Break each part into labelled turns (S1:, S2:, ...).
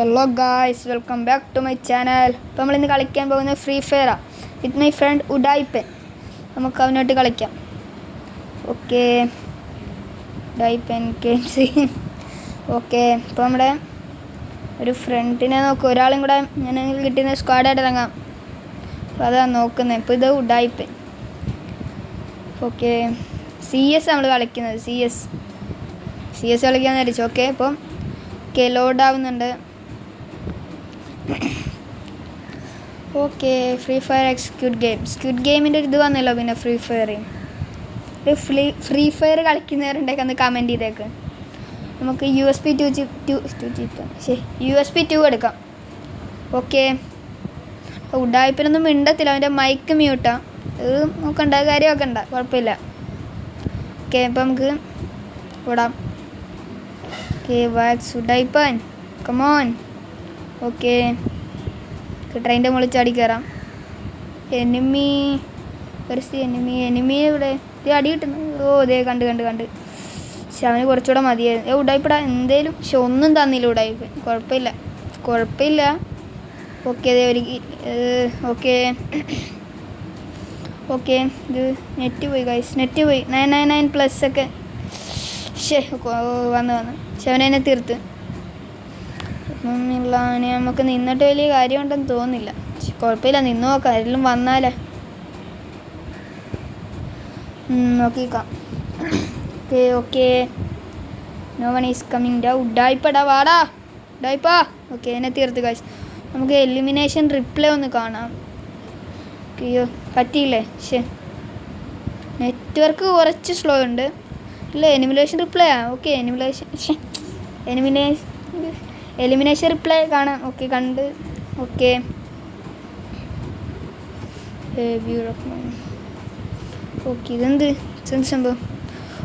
S1: Hello guys welcome back to my channel ഇപ്പോൾ നമ്മൾ ഇന്ന് കളിക്കാൻ പോകുന്നത് ഫ്രീ ഫയറാണ് വിത്ത് മൈ ഫ്രണ്ട് ഉഡായിപ്പൻ നമുക്ക് അവനോട്ട് കളിക്കാം. ഓക്കെ ഉഡായിപ്പൻ ഗെയിംസ് ഓക്കെ ഇപ്പോൾ നമ്മുടെ ഒരു ഫ്രണ്ടിനെ നോക്കും. ഒരാളും കൂടെ ഞാൻ കിട്ടുന്ന സ്ക്വാഡായിട്ട് ഇറങ്ങാം. അപ്പോൾ അതാണ് നോക്കുന്നത് ഇപ്പോൾ ഇത് ഉഡായിപ്പൻ ഓക്കെ സി എസ് നമ്മൾ കളിക്കുന്നത്. സി എസ് സി എസ് കളിക്കാൻ വിചാരിച്ചു. ഓക്കെ അപ്പം okay okay free fire X squad game squad ഗെയിമിന്റെ ഒരു ഇത് വന്നല്ലോ പിന്നെ ഫ്രീ ഫയർ ഒരു ഫ്രീ ഫ്രീ ഫയർ കളിക്കുന്നവരുണ്ടെങ്കിൽ ഒന്ന് കമന്റ് ചെയ്തേക്ക്. നമുക്ക് U S P two G two two G ശരി യു എസ് പി ടു എടുക്കാം. ഓക്കെ. ഉഡായ്പിനൊന്നും മിണ്ടത്തില്ല അവന്റെ മൈക്ക് മ്യൂട്ടാ ഇത് നോക്കണ്ട കാര്യമൊക്കെ ഉണ്ട കുഴപ്പമില്ല. ഓക്കെ അപ്പം നമുക്ക് വിടാം. ഓക്കെ വാക്സ് ഉഡായ്പൻ കമോൻ ഓക്കെ. ട്രെയിന്റെ മുകളിൽ ചാടി കയറാം എനിമി പരിസ്ഥിതി എനിമി എനിമി ഇവിടെ ഇത് അടി കിട്ടുന്നു. ഓ ഇതേ കണ്ട് കണ്ട് കണ്ട്. പക്ഷെ അവന് കുറച്ചുകൂടെ മതിയായിരുന്നു. ഏ ഉടായിപ്പടാ എന്തേലും? പക്ഷെ ഒന്നും തന്നില്ല ഉടായിപ്പ്. കുഴപ്പമില്ല. കുഴപ്പമില്ല. ഓക്കെ അതെ ഒരു ഓക്കെ. ഓക്കെ ഇത് നെറ്റ് പോയി ഗൈസ് നെറ്റ് പോയി. നയൻ നയൻ നയൻ പ്ലസ് ഒക്കെ. ഷേ വന്ന് വന്ന്. പക്ഷെ അവനെന്നെ തീർത്ത്. അവനെ നമുക്ക് നിന്നിട്ട് വലിയ കാര്യമുണ്ടെന്ന് തോന്നുന്നില്ല. പക്ഷെ കുഴപ്പമില്ല നിന്ന് നോക്കാം ആരെങ്കിലും വന്നാലേ. നോക്കിക്കാം. Okay okay. No one is coming down ഉഡായിപ്പടാ വാടാ. ഉഡായിപ്പാ. ഓക്കെ എന്നെ തീർത്ത് കാശ് നമുക്ക് എലിമിനേഷൻ റിപ്ലൈ ഒന്ന് കാണാം. അയ്യോ പറ്റിയില്ലേ? ശേ നെറ്റ്വർക്ക് കുറച്ച് സ്ലോ ഉണ്ട്. ഇല്ല എനിമിലേഷൻ റിപ്ലൈ ആ? Okay elimination elimination elimination reply കാണാം. ഓക്കെ കണ്ട്. ഓക്കെ ഓക്കെ ഇതെന്ത്? സംഭവം?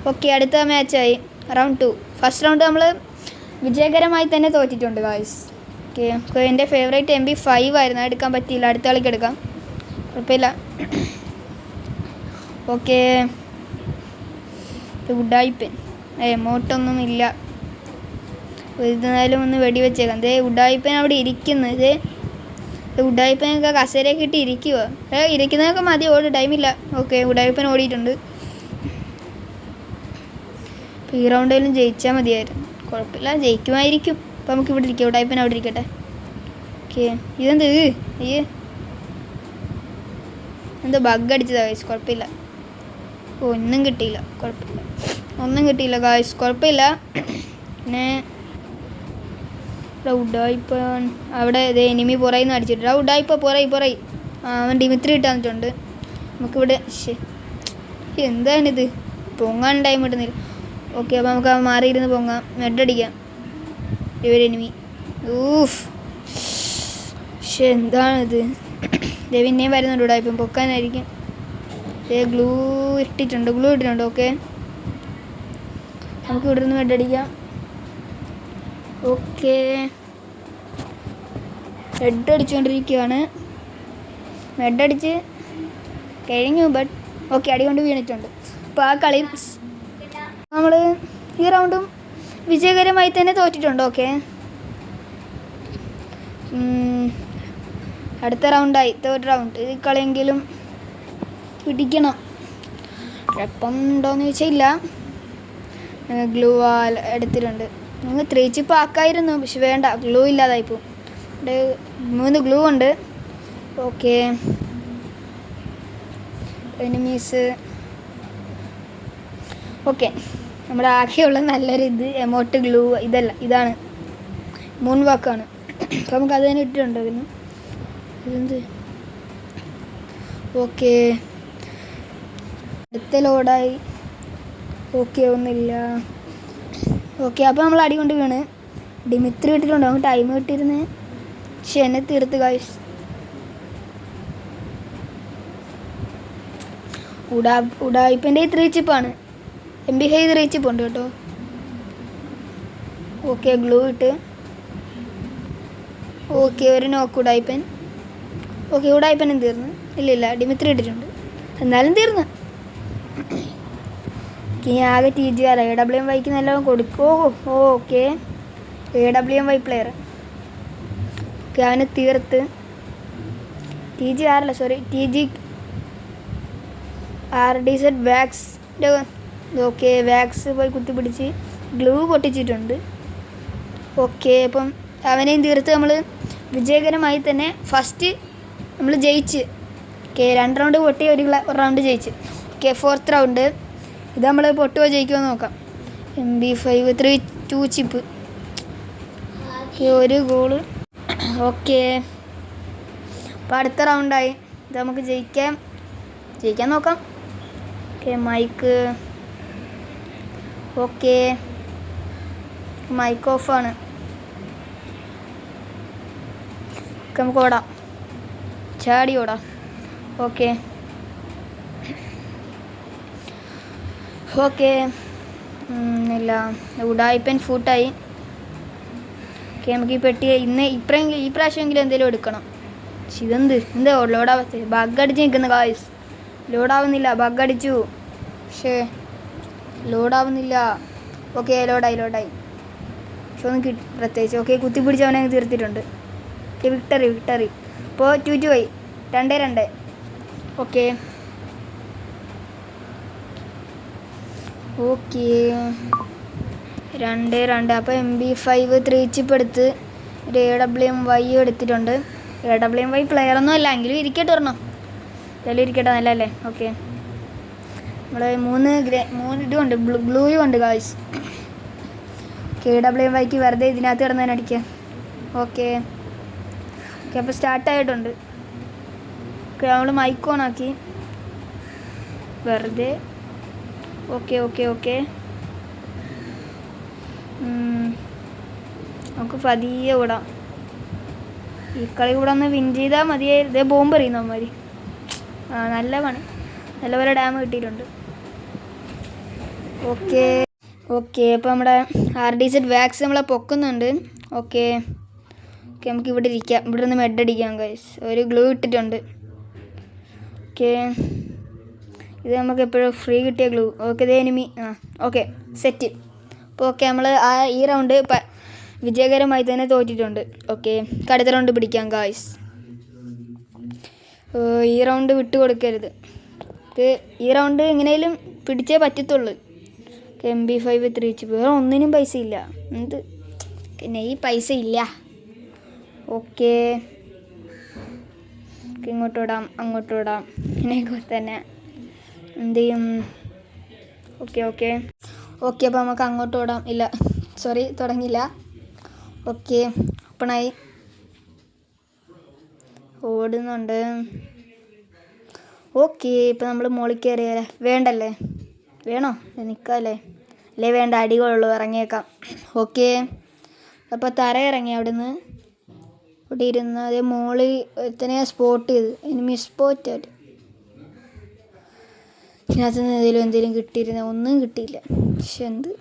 S1: ഓക്കെ അടുത്ത മാച്ചായി റൗണ്ട് ടു ഫസ്റ്റ് റൗണ്ട് നമ്മൾ വിജയകരമായി തന്നെ തോറ്റിട്ടുണ്ട് ഗായ്സ് ഓക്കെ എന്റെ ഫേവറേറ്റ് എം ബി ഫൈവ് ആയിരുന്നു. എടുക്കാൻ പറ്റിയില്ല. അടുത്ത കളിക്ക് എടുക്കാം. കുഴപ്പമില്ല. ഓക്കെ ഗുഡായിപ്പൻ ഏ മോട്ടൊന്നും ഇല്ല എന്നാലും ഒന്ന് വെടിവെച്ചേക്കാം. ദേ ഉഡായിപ്പൻ അവിടെ ഇരിക്കുന്നു. ഇത് ഉഡായിപ്പനൊക്കെ കസേരയൊക്കെ ഇട്ട് ഇരിക്കുക ഏ ഇരിക്കുന്നതൊക്കെ മതി ഓടി ടൈമില്ല ഓക്കെ ഉഡായിപ്പൻ ഓടിയിട്ടുണ്ട്. ഈ റൗണ്ടിലും ജയിച്ചാൽ മതിയായിരുന്നു. കുഴപ്പമില്ല ജയിക്കുമായിരിക്കും. അപ്പോൾ നമുക്ക് ഇവിടെ ഇരിക്കാം. ഉഡായിപ്പൻ അവിടെ ഇരിക്കട്ടെ. ഓക്കെ ഇതെന്ത്? അയ്യേ എന്തോ ബഗ് അടിച്ചതാ ഗൈസ് കുഴപ്പമില്ല. ഒന്നും കിട്ടിയില്ല. കുഴപ്പമില്ല. ഒന്നും കിട്ടിയില്ല ഗായ്സ് കുഴപ്പമില്ല. പിന്നെ ഇവിടെ ഉഡായിപ്പൻ അവിടെ ഇത് എനിമി പുറയിൽ നിന്ന് അടിച്ചിട്ടുണ്ട് ആ ഉഡായിപ്പ പുറയി പുറയി അവൻ ഡിമിത്രി ഇട്ടാന്നിട്ടുണ്ട് നമുക്കിവിടെ എന്താണിത്? പൊങ്ങാൻ ടൈം കിട്ടുന്നില്ല ഓക്കെ അപ്പോൾ നമുക്ക് മാറിയിരുന്ന് പൊങ്ങാം. മെഡടിക്കാം എനിമി. ഊഫ്. പക്ഷെ എന്താണിത്? ദേ പിന്നെയും വരുന്നുണ്ട് ഇവിടെ ഇപ്പം പൊക്കാനായിരിക്കും. ദേ ഗ്ലൂ ഇട്ടിട്ടുണ്ട് ഗ്ലൂ ഇട്ടിട്ടുണ്ട് ഓക്കെ നമുക്ക് ഇവിടെ നിന്ന് മെഡടിക്കാം ഓക്കെ. ഹെഡ് അടിച്ചുകൊണ്ടിരിക്കുകയാണ് ഹെഡ് അടിച്ച് കഴിഞ്ഞു ബട്ട് ഓക്കെ അടികൊണ്ട് വീണിട്ടുണ്ട്. അപ്പോൾ ആ കളി നമ്മൾ ഈ റൗണ്ടും വിജയകരമായി തന്നെ തോറ്റിട്ടുണ്ട് ഓക്കെ അടുത്ത റൗണ്ടായി തേർഡ് റൗണ്ട് ഈ കളിയെങ്കിലും പിടിക്കണം. കുഴപ്പം ഉണ്ടോയെന്ന് ചോദിച്ചാൽ ഇല്ല ഗ്ലൂ വാൽ എടുത്തിട്ടുണ്ട്. നിങ്ങൾ ത്രീ ചിപ്പ് ആക്കായിരുന്നു പക്ഷെ വേണ്ട ഗ്ലൂ ഇല്ലാതായിപ്പോൾ ഇവിടെ മൂന്ന് ഗ്ലൂ ഉണ്ട്. ഓക്കെ എനിമീസ് ഓക്കെ നമ്മുടെ ആകെയുള്ള നല്ലൊരു ഇത് എമോട്ട് ഗ്ലൂ ഇതല്ല ഇതാണ്. മൂൺ വാക്കാണ് അപ്പോൾ നമുക്ക് അത് തന്നെ ഇട്ടിട്ടുണ്ട് പിന്നെ ഇതെന്ത്? ഓക്കെ അടുത്ത ലോഡായി ഓക്കെ ഒന്നുമില്ല. ഓക്കെ അപ്പോൾ നമ്മൾ അടി കൊണ്ട് വീണ്. ഡിമിത്രി വീട്ടിലുണ്ടോ നമുക്ക് ടൈം കിട്ടിയിരുന്ന്. പക്ഷെ തീർത്ത് കാശ് ഉടാ ഉടായിപ്പന്റെ three ചിപ്പാണ് M B high three chip ഉണ്ട് കേട്ടോ. ഓക്കെ ഗ്ലൂ ഇട്ട്. ഓക്കെ ഒരു നോക്ക് ഉടായിപ്പൻ ഓക്കെ ഉടായിപ്പനും തീർന്നു? ഇല്ല ഇല്ല ഡിമിത്രി ഇട്ടിട്ടുണ്ട് എന്നാലും തീർന്നു. ഈ ആകെ T G R A W M വൈക്ക് നല്ലോണം കൊടുക്കോ. Okay. A W M Y player okay അവനെ തീർത്ത്. T G ആറല്ല sorry T G R D Z വാക്സിന്റെ ഓക്കെ. വാക്സ് പോയി കുത്തിപ്പിടിച്ച് ഗ്ലൂ പൊട്ടിച്ചിട്ടുണ്ട്. ഓക്കെ അപ്പം അവനെയും തീർത്ത് നമ്മൾ വിജയകരമായി തന്നെ ഫസ്റ്റ് നമ്മൾ ജയിച്ച്. ഓക്കെ രണ്ട് റൗണ്ട് പൊട്ടി ഒരു റൗണ്ട് ജയിച്ച്. ഓക്കെ ഫോർത്ത് റൗണ്ട് ഇത് നമ്മൾ പൊട്ടുകയോ ജയിക്കുമോ നോക്കാം. M B five three two chip ഒരു ഗോൾ ഓക്കെ അപ്പോൾ അടുത്ത റൗണ്ടായി ഇത് നമുക്ക് ജയിക്കാം ജയിക്കാൻ നോക്കാം. ഓക്കെ മൈക്ക് ഓക്കെ മൈക്ക് ഓഫാണ് നമുക്ക് ഓടാം. ചാടി ഓടാം. Okay okay. ഇല്ല. ഉടായ്പൻ ഫൂട്ടായി. ഓക്കെ നമുക്ക് ഈ പെട്ടി ഇന്ന് ഇപ്രായം ഈ പ്രാവശ്യമെങ്കിലും എന്തെങ്കിലും എടുക്കണം. പക്ഷെ ഇതെന്ത്? എന്താ ലോഡാവാത്ത? ബഗ് അടിച്ച് നിൽക്കുന്ന കായ്സ് ലോഡാവുന്നില്ല. ബഗ് അടിച്ചു പക്ഷേ ലോഡാവുന്നില്ല. ഓക്കെ ലോഡായി ലോഡായി. പക്ഷെ ഒന്നും കിട്ടി പ്രത്യേകിച്ച് ഓക്കെ കുത്തി പിടിച്ച് അവനെ തീർത്തിട്ടുണ്ട്. ഓക്കെ വിക്ടറി വിക്ടറി ഇപ്പോൾ ടു ടു ആയി. രണ്ട് രണ്ട്. ഓക്കെ. ഓക്കെ. രണ്ട് രണ്ട്. അപ്പോൾ M B five three chip എടുത്ത് ഒരു എ ഡബ്ല്യു എം വൈ എടുത്തിട്ടുണ്ട്. A W M Y player ഒന്നും അല്ല എങ്കിലും ഇരിക്കട്ടെ ഒരെണ്ണം. എന്തായാലും ഇരിക്കട്ടെ നല്ലല്ലേ ഓക്കെ. നമ്മൾ മൂന്ന് ഗ്രേ മൂന്ന് ഇതും ഉണ്ട് ബ്ലൂ ബ്ലൂയും ഉണ്ട് ഗായ്സ് കെ ഡബ്ല്യു എം വൈക്ക് വെറുതെ ഇതിനകത്ത് കിടന്നതിന് അടിക്കുക ഓക്കെ. ഓക്കെ അപ്പോൾ സ്റ്റാർട്ടായിട്ടുണ്ട് നമ്മൾ മൈക്ക് ഓൺ ആക്കി. വെറുതെ ഓക്കെ ഓക്കെ ഓക്കെ നമുക്ക് പതിയെ വിടാം. ഈ കളി കൂടെ ഒന്ന് വിൻ ചെയ്താൽ മതിയായിരുന്നു ബോംബ് അറിയുന്ന അവന്മാര്. ആ നല്ല പണി നല്ലപോലെ ഡാം കിട്ടിയിട്ടുണ്ട്. ഓക്കെ ഓക്കെ അപ്പോൾ നമ്മുടെ ആർ ഡി സെറ്റ് വാക്സ് നമ്മളെ പൊക്കുന്നുണ്ട്. ഓക്കെ ഓക്കെ നമുക്ക് ഇവിടെ ഇരിക്കാം. ഇവിടെ നിന്ന് മെഡ് അടിക്കാം ഗൈസ് ഒരു ഗ്ലൂ ഇട്ടിട്ടുണ്ട്. ഓക്കെ ഇത് നമുക്ക് എപ്പോഴും ഫ്രീ കിട്ടിയ ഗ്ലൂ ഓക്കെ ദേ എനിമി ആ ഓക്കെ സെറ്റ് അപ്പോൾ ഓക്കെ നമ്മൾ ആ ഈ റൗണ്ട് വിജയകരമായി തന്നെ തോറ്റിട്ടുണ്ട്. ഓക്കെ അടുത്ത റൗണ്ട് പിടിക്കാം ഗായ്സ് ഈ റൗണ്ട് വിട്ടു കൊടുക്കരുത്. ഈ റൗണ്ട് എങ്ങനെയും പിടിച്ചേ പറ്റത്തുള്ളൂ. M B five three chip വേറെ ഒന്നിനും പൈസ ഇല്ല. എന്ത്? പിന്നെ ഈ പൈസ ഇല്ല. ഓക്കെ ഇങ്ങോട്ട് വിടാം അങ്ങോട്ട് വിടാം. ഇങ്ങനെയൊക്കെ തന്നെ. എന്ത് ചെയ്യും? Okay okay. ഓക്കെ അപ്പോൾ നമുക്ക് അങ്ങോട്ട് ഓടാം. ഇല്ല സോറി തുടങ്ങിയില്ല. ഓക്കെ ഓപ്പണായി. ഓടുന്നുണ്ട്. ഓക്കെ ഇപ്പം നമ്മൾ മുകളിൽ കയറിയാലേ വേണ്ടല്ലേ? വേണോ? നിൽക്കാമല്ലേ അല്ലേ വേണ്ട അടികളുള്ളൂ ഇറങ്ങിയേക്കാം. ഓക്കെ. അപ്പോൾ തറ ഇറങ്ങി അവിടുന്ന്. ഇവിടെ ഇരുന്ന് അതേ മോളിൽ എത്തനെയാണ് സ്പോട്ട് ചെയ്ത്? എനിമി സ്പോറ്റ് ആയിട്ട്. ഇതിനകത്ത് നിന്ന് എന്തെങ്കിലും എന്തെങ്കിലും കിട്ടിയിരുന്ന ഒന്നും കിട്ടിയില്ല. പക്ഷെ എന്ത്?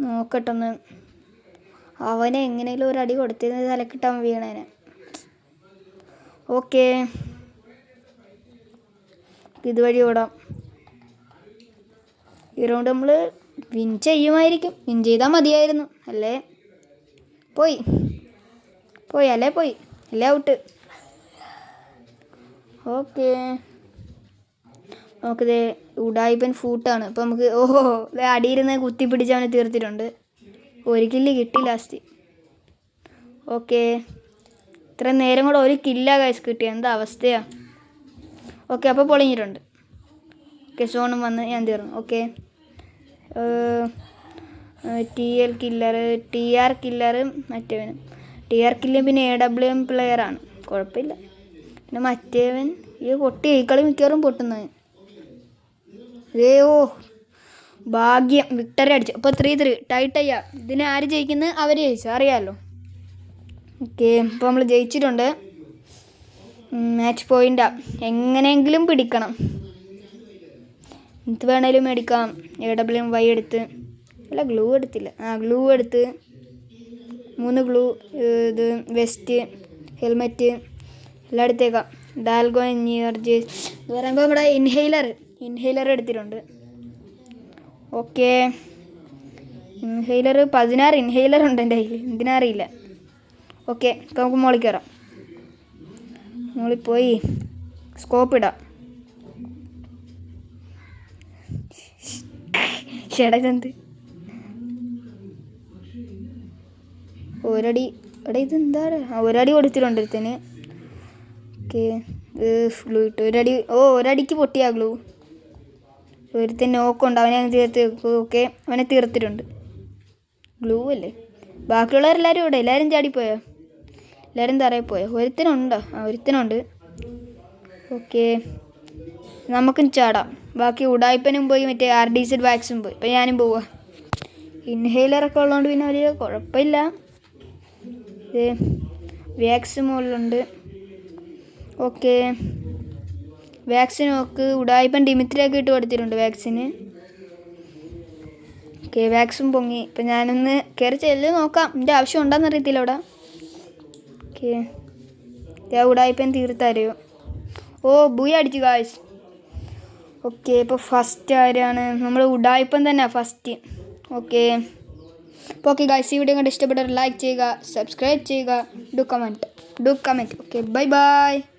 S1: നോക്കട്ടെ ഒന്ന്. അവനെ എങ്ങനെയെങ്കിലും ഒരു അടി കൊടുത്തിരുന്ന തലക്കിട്ടാൻ വീണേനെ. ഓക്കെ. ഇതുവഴി ഓടാം. ഈ റൗണ്ട് നമ്മൾ വിൻ ചെയ്യുമായിരിക്കും. വിൻ ചെയ്താൽ മതിയായിരുന്നു. അല്ലേ? പോയി. പോയി. അല്ലേ പോയി? അല്ലേ ഔട്ട് ഓക്കെ. നമുക്കിത് ഉടായിപ്പൻ ഫൂട്ടാണ്. അപ്പോൾ നമുക്ക് ഓഹോ അടിയിരുന്ന് കുത്തി പിടിച്ചവനെ തീർത്തിട്ടുണ്ട്. ഒരു കില്ല് കിട്ടി ലാസ്റ്റ്. ഓക്കെ. ഇത്ര നേരം കൂടെ ഒരു കില്ല കഴിച്ച് കിട്ടി. എന്താ അവസ്ഥയാണ് ഓക്കെ അപ്പോൾ പൊളിഞ്ഞിട്ടുണ്ട്. ഓക്കെ സോണും വന്ന് ഞാൻ തീർന്നു. Okay. T L killer T R killer മറ്റേവന് T R killer പിന്നെ എ ഡബ്ല്യു എം പ്ലെയറാണ് കുഴപ്പമില്ല. പിന്നെ മറ്റേവൻ ഈ പൊട്ടി ഈ കളി മിക്കവാറും പൊട്ടുന്നവൻ ഓ ഭാഗ്യം. വിക്ടറി അടിച്ചു. അപ്പോൾ ത്രീ ത്രീ ടൈറ്റ് അയ്യാ. ഇതിന് ആര് ജയിക്കുന്നത് അവർ ജയിച്ചു. അറിയാമല്ലോ ഓക്കെ ഇപ്പോൾ നമ്മൾ ജയിച്ചിട്ടുണ്ട്. മാച്ച് പോയിന്റാ എങ്ങനെയെങ്കിലും പിടിക്കണം. എന്ത് വേണേലും മേടിക്കാം. എ ഡബ്ല്യു വൈ എടുത്ത്. അല്ല ഗ്ലൂ എടുത്തില്ല. ആ ഗ്ലൂ എടുത്ത്. മൂന്ന് ഗ്ലൂ ഇത് വെസ്റ്റ് ഹെൽമെറ്റ് എല്ലാം എടുത്തേക്കാം ഡാൽഗോ എനർജി എന്ന് പറയുമ്പോൾ നമ്മുടെ ഇൻഹെയിലർ ഇൻഹെയിലർ എടുത്തിട്ടുണ്ട്. ഓക്കെ ഇൻഹെയിലർ പതിനാറ് ഇൻഹെയിലർ ഉണ്ട് എന്റെ കയ്യിൽ. എന്തിനാ അറിയില്ല. ഓക്കെ ഇപ്പം നമുക്ക് മുകളിൽ കയറാം മുകളിൽ പോയി സ്കോപ്പ് ഇടാം. ചേട്ടാ ഇതെന്ത് ഒരടി എടാ ഇതെന്താണ്? ഒരടി കൊടുത്തിട്ടുണ്ട് ഒരുത്തന്. ഓക്കെ ഗ്ലൂ ഇട്ടു ഒരടി ഓ ഒരടിക്ക് പൊട്ടിയാ ഗ്ലൂ ഒരുത്തൻ നോക്കുണ്ട് അവനെ തീർത്ത് ഓക്കെ അവനെ തീർത്തിട്ടുണ്ട്. ഗ്ലൂ അല്ലേ? ബാക്കിയുള്ളവരെല്ലാവരും ഇവിടെ എല്ലാവരും ചാടിപ്പോയോ? എല്ലാവരും തറയിൽ പോയോ ഒരുത്തനുണ്ടോ. ആ ഒരുത്തനുണ്ട്. ഓക്കെ നമുക്കും ചാടാം. ബാക്കി ഉടായ്പനും പോയി മറ്റേ ആർ ഡി സെഡ് വാക്സും പോയി. ഇപ്പം ഞാനും പോവാ. ഇൻഹെയിലറൊക്കെ ഉള്ളതുകൊണ്ട് പിന്നെ വലിയ കുഴപ്പമില്ല. വാക്സും മുകളിലുണ്ട്. ഓക്കെ വാക്സിൻ നോക്ക്. ഉടായ്പൻ ഡിമിത്രിയൊക്കെ ഇട്ട് കൊടുത്തിട്ടുണ്ട് വാക്സിന്. ഓക്കെ വാക്സിൻ പൊങ്ങി. ഇപ്പം ഞാനൊന്ന് കയറി ചെല്ല് നോക്കാം. എന്റെ ആവശ്യം ഉണ്ടോയെന്ന് അറിയത്തില്ല അവിടെ. ഓക്കെ. തീർത്തറിയോ ഓ ബുയ അടിച്ചു കാശ് ഓക്കെ ഇപ്പോൾ ഫസ്റ്റ് ആരാണ്? നമ്മൾ ഉടായ്പൻ തന്നെ ഫസ്റ്റ് ഓക്കെ. അപ്പോൾ ഓക്കെ ഗായ്സ് ഈ വീഡിയോ കണ്ട് ഇഷ്ടപ്പെട്ടവർ ലൈക്ക് ചെയ്യുക സബ്സ്ക്രൈബ് ചെയ്യുക. Do comment do comment okay bye bye